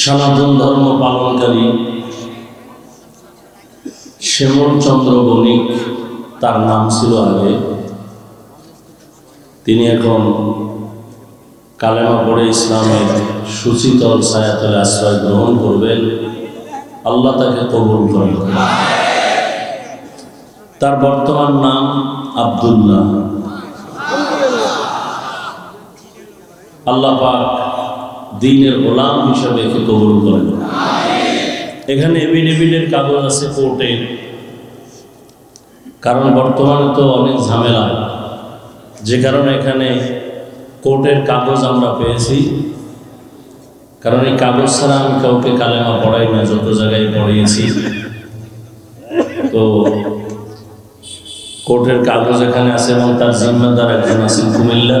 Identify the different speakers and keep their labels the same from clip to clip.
Speaker 1: সনাতন ধর্ম পালনকারী শ্যামল চন্দ্র বণিক, তার নাম ছিল আগে। তিনি এখন কালেমা পড়ে ইসলামের সুচিতল ছায়াতলে আশ্রয় গ্রহণ করবেন। আল্লাহ তাকে কবুল করেন। তার বর্তমান নাম আব্দুল্লাহ। আল্লাহ পাক দিনের গোলাম হিসাবে একে কবুল করেন। এখানে এভিডেভিডের কাগজ আছে কোর্টে। কারণ বর্তমানে তো অনেক ঝামেলা। যে কারণে এখানে কোর্টের কাগজ আমরা পেয়েছি। কারণ এই কাগজ ছাড়া আমি কাউকে কালেমা পড়াই না, যত জায়গায় পড়িয়েছি। তো কোর্টের কাগজ এখানে আছে এবং তার জিম্মাদার একজন আছেন কুমিল্লা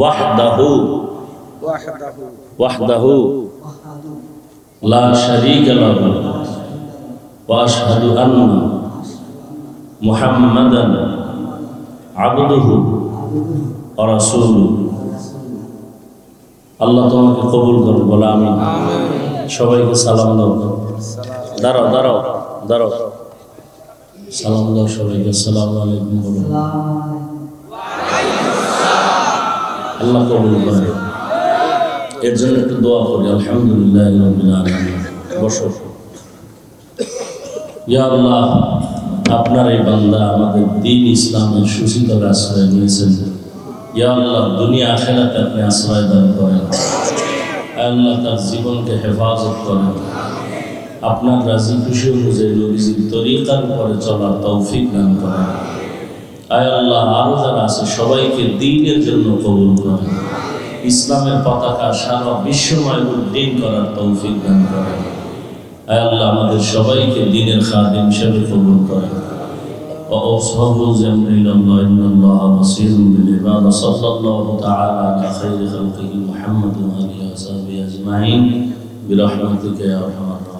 Speaker 1: ওয়াহদাহু। ওয়াহদাহু। লা শারীকা লাহু। ওয়া আশহাদু আন্না মুহাম্মাদান আবদুহু ওয়া রাসূলুহু। আল্লাহ তোমাকে কবুল করুন বলে আমি সবাইকে সালাম দাও। দাঁড়াও দাঁড়াও দাঁড়াও। সালাম দাও সবাইকে আসসালামু আলাইকুম বলো। আল্লাহ কবুল করে। এর জন্য একটু দোয়া করি, আলহামদুলিল্লাহ বসো। আল্লাহ, আপনার এই বান্দা আমাদের দিন ইসলামের সুশীতল আশ্রয় নিয়েছেন। ইয়া আল্লাহ, দুনিয়া আখেরাতে আপনি আশ্রয় দান করেন। আল্লাহ, তার জীবনকে হেফাজত করেন। আপনার রাজি খুশি অনুযায়ী নবীজির তরিকার উপরে চলার তৌফিক দান করেন। আয় আল্লাহ আরো যারা আছে সবাইকে দিনের জন্য কবুল করেন ইসলামের পতাকা সারা বিশ্বময় উদ্দিন করার তৌফিক দান করেন আয় আল্লাহ আমাদের সবাইকে দিনের খাদিম হিসেবে কবুল করেন وأوصاه زمن إلى الله إن الله بصير بالعباد صلى الله تعالى على خير خلقه محمد وآله وصحبه أجمعين برحمتك يا أرحم الراحمين